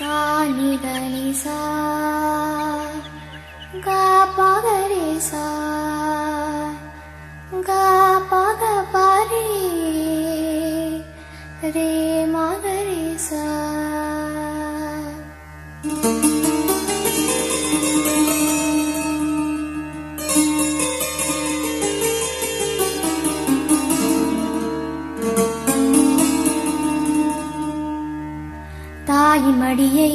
సా నిదని సా గా పగరే సా தாயின் மடியை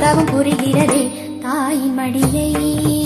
தவம் புரிகிறதே தாய் மடியை.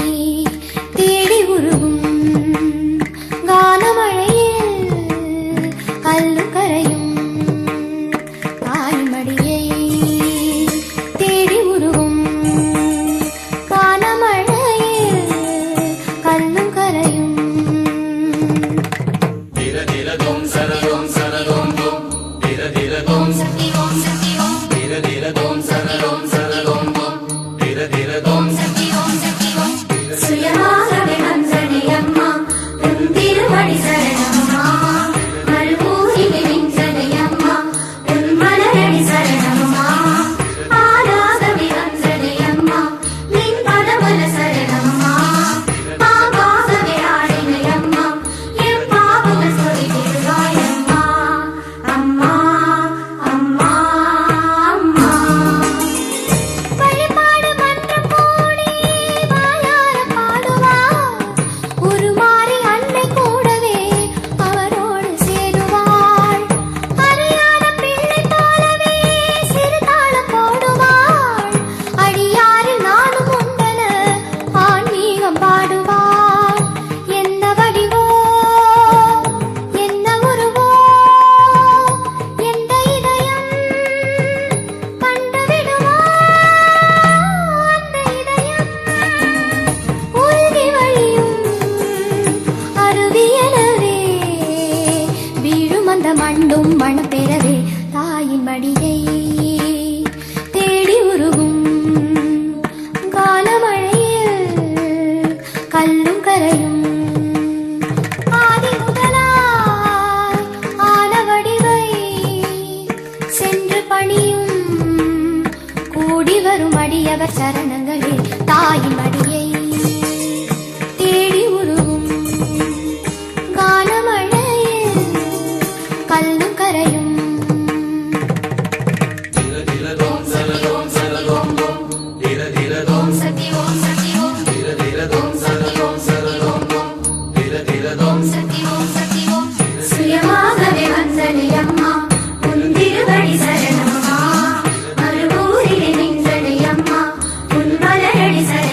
conversar 30 seconds.